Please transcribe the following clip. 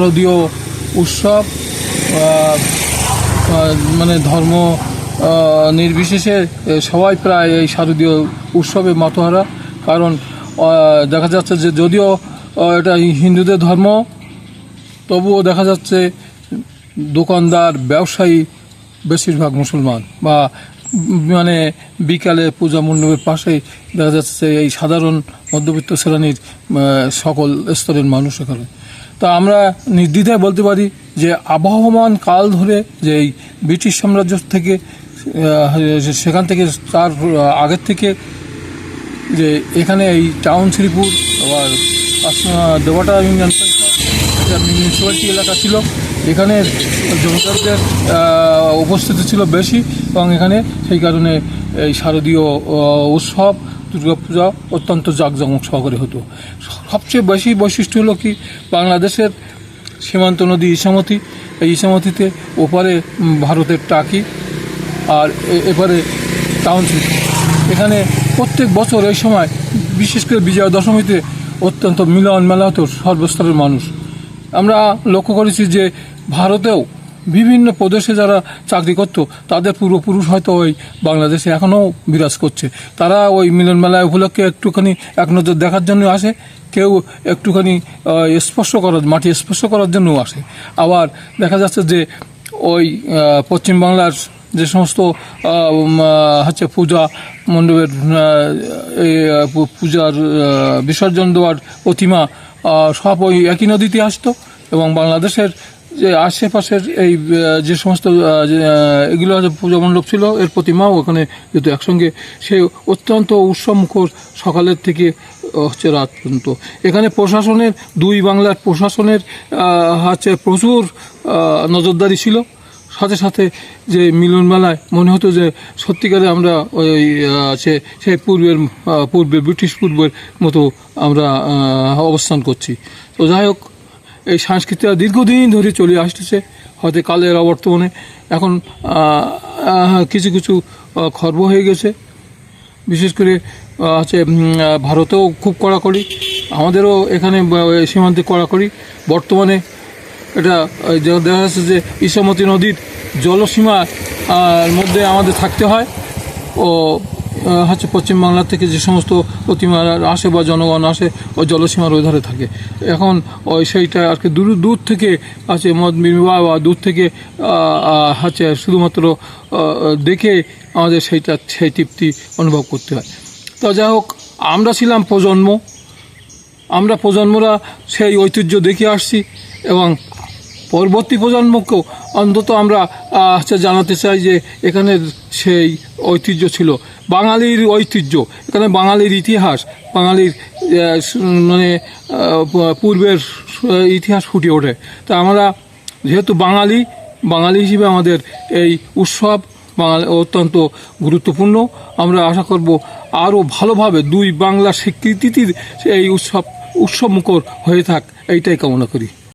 শারদীয় উৎসব মানে ধর্ম নির্বিশেষে সবাই প্রায় এই শারদীয় উৎসবে মাতোহারা। কারণ দেখা যাচ্ছে যে যদিও এটা হিন্দুদের ধর্ম, তবুও দেখা যাচ্ছে দোকানদার, ব্যবসায়ী বেশিরভাগ মুসলমান বা মানে বিকালে পূজা মণ্ডপের পাশেই দেখা যাচ্ছে এই সাধারণ মধ্যবিত্ত শ্রেণির সকল স্তরের মানুষ এখানে। তা আমরা নির্দ্বিধায় বলতে পারি যে আবহমান কাল ধরে যে এই ব্রিটিশ সাম্রাজ্য থেকে সেখান থেকে তার আগের থেকে যে এখানে এই টাউন শ্রীপুর, আবার দেবাটা ইউনিয়ন মিউনিসিপ্যালিটি এলাকা ছিল। এখানে জমিদারদের উপস্থিতি ছিল বেশি এবং এখানে সেই কারণে এই শারদীয় উৎসব, দুর্গাপূজা অত্যন্ত জাঁকজমক সহকারে হতো। সবচেয়ে বেশি বৈশিষ্ট্য হলো কি? বাংলাদেশের সীমান্ত নদী ইসামতি। এই ইসামতিতে ওপারে ভারতের টাকি আর এপারে টাউনশিপ এখানে প্রত্যেক বছর এই সময় বিশেষ করে বিজয়া দশমীতে অত্যন্ত মিলন মেলা হতো সর্বস্তরের মানুষ। আমরা লক্ষ্য করেছি যে ভারতেও বিভিন্ন প্রদেশে যারা চাকরি করত, তাদের পূর্বপুরুষ হয়তো ওই বাংলাদেশে এখনও বিরাজ করছে। তারা ওই মিলন মেলা উপলক্ষে একটুখানি এক নজর দেখার জন্য আসে, কেউ একটুখানি স্পর্শ করার, মাটি স্পর্শ করার জন্যও আসে। আবার দেখা যাচ্ছে যে ওই পশ্চিমবাংলার যে সমস্ত হচ্ছে পূজা মণ্ডপের পূজার বিসর্জন দেওয়ার প্রতিমা সব ওই একই নদীতে আসতো এবং বাংলাদেশের যে আশেপাশের এই যে সমস্ত এগুলো যে পূজা মণ্ডপ ছিল, এর প্রতিমাও ওখানে যেহেতু একসঙ্গে। সে অত্যন্ত উৎসবমুখর সকালের থেকে হচ্ছে রাত পর্যন্ত। এখানে প্রশাসনের, দুই বাংলার প্রশাসনের হচ্ছে প্রচুর নজরদারি ছিল। সাথে সাথে যে মিলন মেলায় মনে হতো যে সত্যিকারে আমরা ওই আছে সেই পূর্বের পূর্বে ব্রিটিশ পূর্বের মতো আমরা অবস্থান করছি। তো যাই হোক এই সংস্কৃতিটা দীর্ঘদিন ধরে চলে আসতেছে, হয়তো কালের অবর্তমানে। এখন কিছু কিছু খর্ব হয়ে গেছে। বিশেষ করে হচ্ছে ভারতেও খুব কড়াকড়ি, আমাদেরও এখানে সীমান্তে কড়াকড়ি। বর্তমানে এটা দেখা যাচ্ছে যে ইসামতি নদীর জলসীমার মধ্যে আমাদের থাকতে হয়। ও হচ্ছে পশ্চিমবাংলা থেকে যে সমস্ত প্রতিমা আসে বা জনগণ আসে, ওই জলসীমার ওই ধারে থাকে। এখন ওই সেইটা আর কি দূর দূর থেকে আছে মদ বিবাহ বা দূর থেকে হচ্ছে শুধুমাত্র দেখে আমাদের সেইটা, সেই তৃপ্তি অনুভব করতে হয়। তো যাই হোক, আমরা ছিলাম প্রজন্ম। আমরা প্রজন্মরা সেই ঐতিহ্য দেখে আসছি এবং পরবর্তী প্রজন্মকেও অন্তত আমরা জানাতে চাই যে এখানে সেই ঐতিহ্য ছিল। বাঙালির ঐতিহ্য, এখানে বাঙালির ইতিহাস, বাঙালির মানে পূর্বের ইতিহাস ফুটে ওঠে। তা আমরা যেহেতু বাঙালি বাঙালি হিসেবে আমাদের এই উৎসব বাঙালি, অত্যন্ত গুরুত্বপূর্ণ। আমরা আশা করব আরও ভালোভাবে দুই বাংলা স্বীকৃতির এই উৎসব, উৎসবমুখর হয়ে থাক, এইটাই কামনা করি।